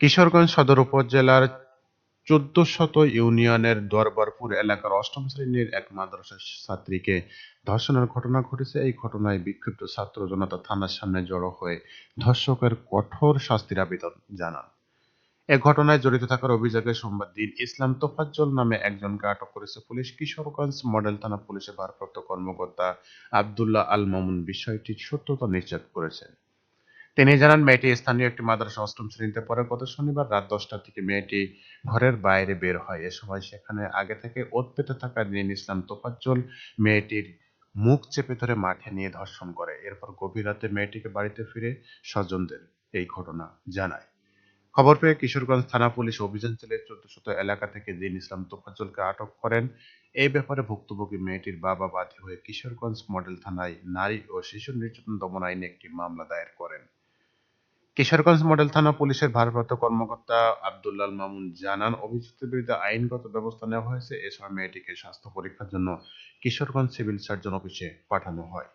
কিশোরগঞ্জ সদর উপজেলার চোদ্দশত ইউনিয়নের দরবারপুর এলাকার অষ্টম শ্রেণির এক মাদ্রাসা ছাত্রীকে ধর্ষণের ঘটনা ঘটেছে। এই ঘটনায় বিক্ষুব্ধ ছাত্র জনতা থানার সামনে জড়ো হয়ে ধর্ষকের কঠোর শাস্তির আবেদন জানান। এ ঘটনায় জড়িত থাকার অভিযোগে সোমবার দিন ইসলাম তোফাজ্জল নামে একজনকে আটক করেছে পুলিশ। কিশোরগঞ্জ মডেল থানা পুলিশের ভারপ্রাপ্ত কর্মকর্তা আবদুল্লাহ আল মামুন বিষয়টির সত্যতা নিশ্চিত করেছেন। তিনি জানান, মেয়েটি স্থানীয় একটি মাদ্রাসা অষ্টম শ্রেণীতে পড়ে। গত শনিবার রাত দশটার থেকে মেয়েটি ঘরের বাইরে বের হয়। এ সময় সেখানে আগে থেকে ওত পেতে থাকা দিন ইসলাম তোফাজ্জল মেয়েটির মুখ চেপে ধরে মাঠে নিয়ে ধর্ষণ করে। এরপর গভীর রাতে মেয়েটিকে বাড়িতে ফিরে স্বজনদের এই ঘটনা জানায়। খবর পেয়ে কিশোরগঞ্জ থানা পুলিশ অভিযান চালিয়ে চোদ্দশত এলাকা থেকে দিন ইসলাম তোফাজ্জলকে আটক করেন। এই ব্যাপারে ভুক্তভোগী মেয়েটির বাবা বাদী হয়ে কিশোরগঞ্জ মডেল থানায় নারী ও শিশু নির্যাতন দমন আইনে একটি মামলা দায়ের করেন। কিশোরগঞ্জ মডেল থানা পুলিশের ভারপ্রাপ্ত কর্মকর্তা আবদুল্লাল মামুন জানান, অভিযুক্তের বিরুদ্ধে আইনগত ব্যবস্থা নেওয়া হয়েছে। এছাড়া মেয়েটিকে স্বাস্থ্য পরীক্ষার জন্য কিশোরগঞ্জ সিভিল সার্জন অফিসে পাঠানো হয়।